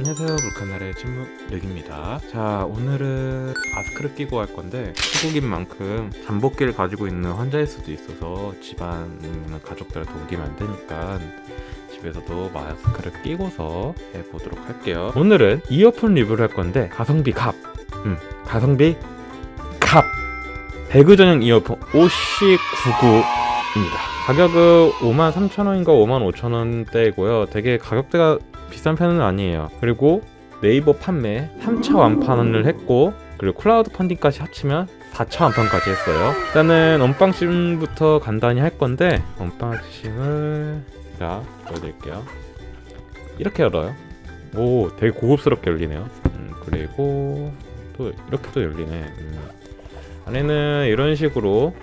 안녕하세요. 물카날의 침묵력입니다. 자 오늘은 마스크를 끼고 할 건데 한국인 만큼 잠복기를 가지고 있는 환자일 수도 있어서 집안이나 가족들한테 옮기면 안 되니까 집에서도 마스크를 끼고서 해보도록 할게요. 오늘은 이어폰 리뷰를 할 건데 가성비 갑. 음, 가성비 갑. 배그 전용 이어폰 OC99입니다. 가격은 53,000원인가 55,000원대이고요. 되게 가격대가 비싼 편은 아니에요. 그리고 네이버 판매 3차 완판을 했고 그리고 클라우드 펀딩까지 합치면 4차 완판까지 했어요. 일단은 언박싱부터 간단히 할 건데 언박싱을 자 보여드릴게요. 이렇게 열어요. 오 되게 고급스럽게 열리네요. 음, 그리고 또 이렇게 또 열리네. 음. 안에는 이런 식으로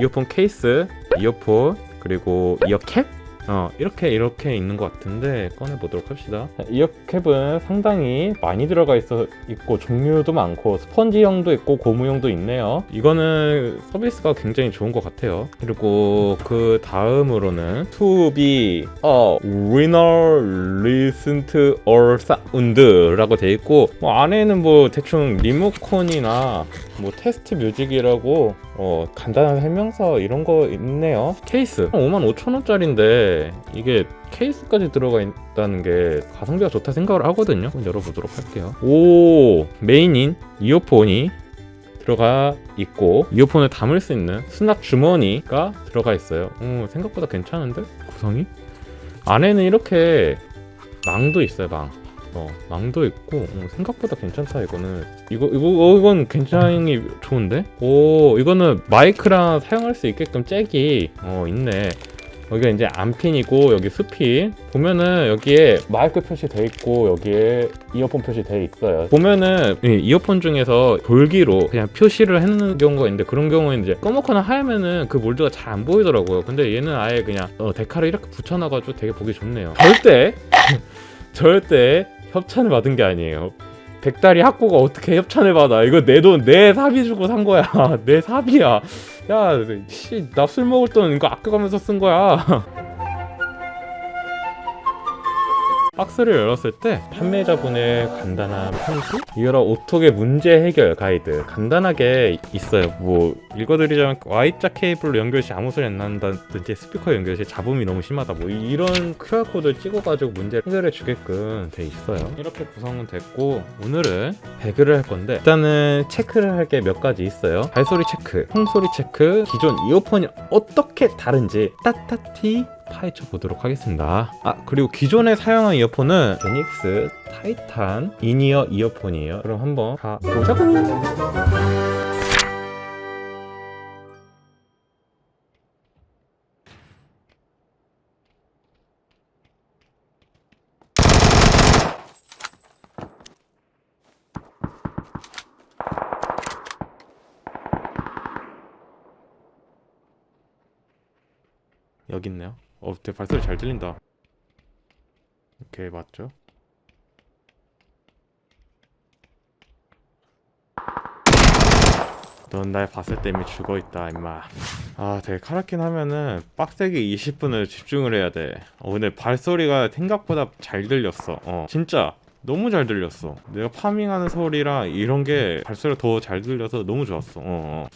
이어폰 케이스, 이어폰 그리고 이어캡 어 이렇게 이렇게 있는 것 같은데 꺼내 보도록 합시다. 이어캡은 상당히 많이 들어가 있어 있고 종류도 많고 스펀지형도 있고 고무형도 있네요. 이거는 서비스가 굉장히 좋은 것 같아요. 그리고 그 다음으로는 To be a winner listen to all sound라고 돼 있고 뭐 안에는 뭐 대충 리모컨이나 뭐 테스트 뮤직이라고 어 간단한 설명서 이런 거 있네요. 케이스. 55,000원짜리인데 이게 케이스까지 들어가 있다는 게 가성비가 좋다 생각을 하거든요. 한번 열어보도록 할게요. 오 메인인 이어폰이 들어가 있고 이어폰을 담을 수 있는 수납 주머니가 들어가 있어요. 오, 생각보다 괜찮은데? 구성이? 안에는 이렇게 망도 있어요 망. 어, 망도 있고 어, 생각보다 괜찮다 이거는. 이거 이거 어, 이건 굉장히 좋은데? 오 이거는 마이크랑 사용할 수 있게끔 잭이 어 있네 여기가 이제 안핀이고 여기 수핀 보면은 여기에 마이크 표시돼 있고 여기에 이어폰 표시돼 있어요 보면은 이 이어폰 중에서 돌기로 그냥 표시를 해놓는 경우가 있는데 그런 경우에는 이제 검거나 하면은 그 몰드가 잘 안 보이더라고요 근데 얘는 아예 그냥 어, 데카를 이렇게 붙여놔가지고 되게 보기 좋네요 절대 절대 협찬을 받은 게 아니에요. 백다리 학고가 어떻게 협찬을 받아? 이거 내 돈 내 사비 주고 산 거야. 내 사비야. 야, 씨, 나술 먹을 돈 이거 아껴가면서 쓴 거야. 박스를 열었을 때 판매자분의 간단한 편지, 이어라 오톡의 문제 해결 가이드 간단하게 있어요. 뭐 읽어드리자면 Y자 케이블로 연결 시 아무 소리 안 난다든지 스피커 연결 시 잡음이 너무 심하다. 뭐 이런 QR 코드를 찍어가지고 문제 해결해 주게끔 돼 있어요. 이렇게 구성은 됐고 오늘은 배그를 할 건데 일단은 체크를 할 게 몇 가지 있어요. 발소리 체크, 통소리 체크, 기존 이어폰이 어떻게 다른지 따따티 파헤쳐 보도록 하겠습니다. 아 그리고 기존에 사용한 이어폰은 제닉스 타이탄 인이어 이어폰이에요. 그럼 한번 가보자고. 여기 있네요. 어, 되게 발소리 잘 들린다. 오케이, 맞죠? 넌 날 봤을 때 이미 죽어 있다, 임마. 아, 되게 카라킨 하면은 빡세게 20분을 집중을 해야 돼. 어, 근데 발소리가 생각보다 잘 들렸어. 어, 진짜 너무 잘 들렸어. 내가 파밍하는 소리랑 이런 게 발소리가 더 잘 들려서 너무 좋았어. 어, 어.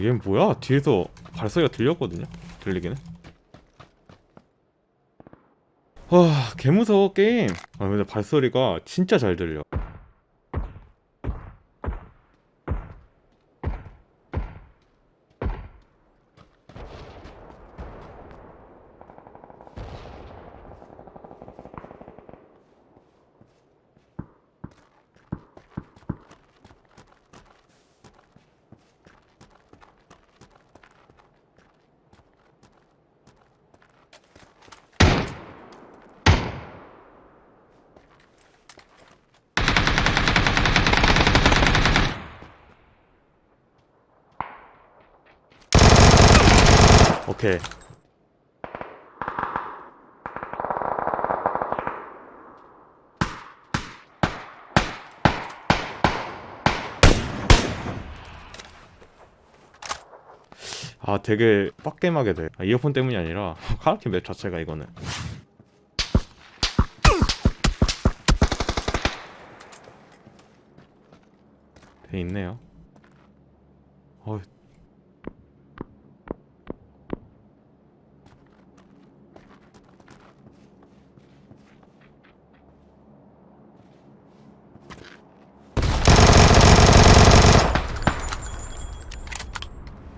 어, 얘 뭐야? 뒤에서 발소리가 들렸거든요. 들리기는. 와, 개 무서워 게임. 아, 근데 발소리가 진짜 잘 들려. 오케이. 아 되게 빡겜하게 돼. 아, 이어폰 때문이 아니라 카라키 맵 자체가 이거는. 돼 있네요. 어.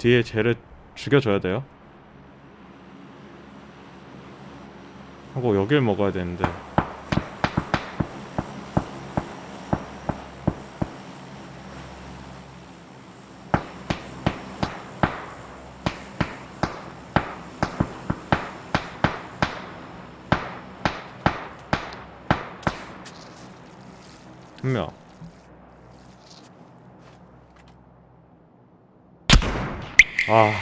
뒤에 쟤를 죽여줘야 돼요. 하고 여길 먹어야 되는데. 한 명. 아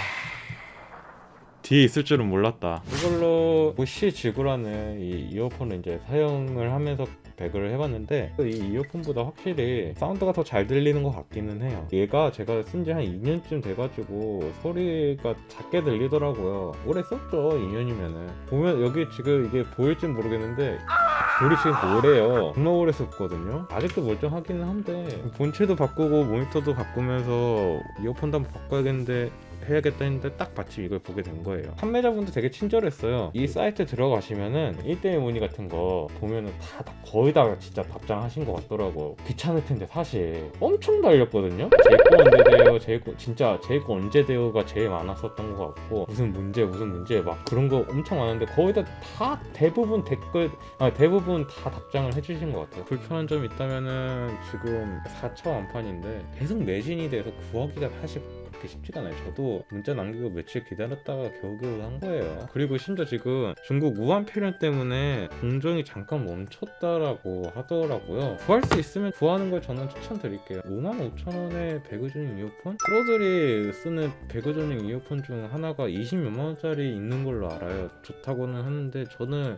뒤에 있을 줄은 몰랐다. 이걸로 보시 지구라는 이 이어폰을 이제 사용을 하면서 배그를 해봤는데 이 이어폰보다 확실히 사운드가 더 잘 들리는 것 같기는 해요. 얘가 제가 쓴 지 한 2년쯤 돼가지고 소리가 작게 들리더라고요. 오래 썼죠 2년이면은 보면 여기 지금 이게 보일지 모르겠는데 우리 지금 오래요. 정말 오래 썼거든요. 아직도 멀쩡하기는 한데 본체도 바꾸고 모니터도 바꾸면서 이어폰도 한번 바꿔야겠는데 해야겠다 했는데 딱 마침 이걸 보게 된 거예요. 판매자분도 되게 친절했어요. 이 사이트 들어가시면은 1대1 문의 같은 거 보면은 다, 다 거의 다 진짜 답장하신 것 같더라고요. 귀찮을 텐데 사실 엄청 달렸거든요. 제거 언제 돼요? 제거 진짜 제거 언제 돼요가 제일 많았었던 것 같고 무슨 문제 무슨 문제 막 그런 거 엄청 많은데 거의 다, 다 대부분 댓글 아, 대부분 다 답장을 해주신 것 같아요. 불편한 점이 있다면은 지금 4차 완판인데 계속 매진이 돼서 구하기가 사실 그렇게 쉽지가 않아요. 저도 문자 남기고 며칠 기다렸다가 겨우겨우 한 거예요. 그리고 심지어 지금 중국 우한 폐렴 때문에 공정이 잠깐 멈췄다라고 하더라고요. 구할 수 있으면 구하는 걸 저는 추천드릴게요. 55,000원에 배그존ing 이어폰? 프로들이 쓰는 배그존ing 이어폰 중 하나가 20몇만 원짜리 있는 걸로 알아요. 좋다고는 하는데 저는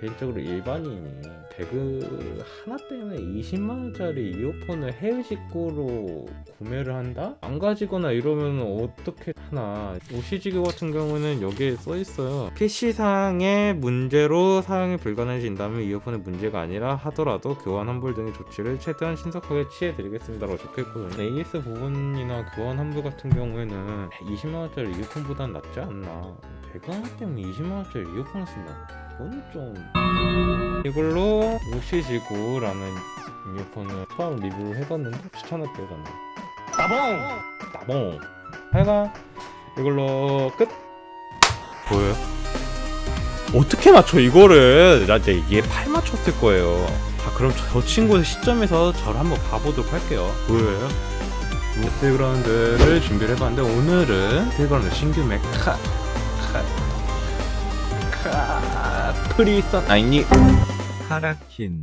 개인적으로 일반인이 배그 하나 때문에 20만 원짜리 이어폰을 해외 직구로 구매를 한다? 안 가지거나 이러면 어떻게 하나? 오시지교 같은 경우는 여기에 써 있어요. PC상의 문제로 사용이 불가능해진다면 이어폰의 문제가 아니라 하더라도 교환 환불 등의 조치를 최대한 신속하게 취해드리겠습니다 라고 적혀있거든요. AS 부분이나 교환 환불 같은 경우에는 20만 원짜리 이어폰보단 낫지 않나? 배그 하나 때문에 20만 원짜리 이어폰을 쓴다. 그건 좀 이걸로 오시지구라는 이어폰을 처음 리뷰를 해봤는데 추천할게요 저는. 따봉! 따봉. 하여간 이걸로 끝. 보여요? 어떻게 맞춰 이거를? 나 이제 얘팔 맞췄을 거예요. 자 그럼 저 친구의 시점에서 저를 한번 가보도록 할게요. 보여요? 배틀그라운드를 준비를 해봤는데 오늘은 배틀그라운드 신규 메카. 카, 카 프리선 아니 카라킨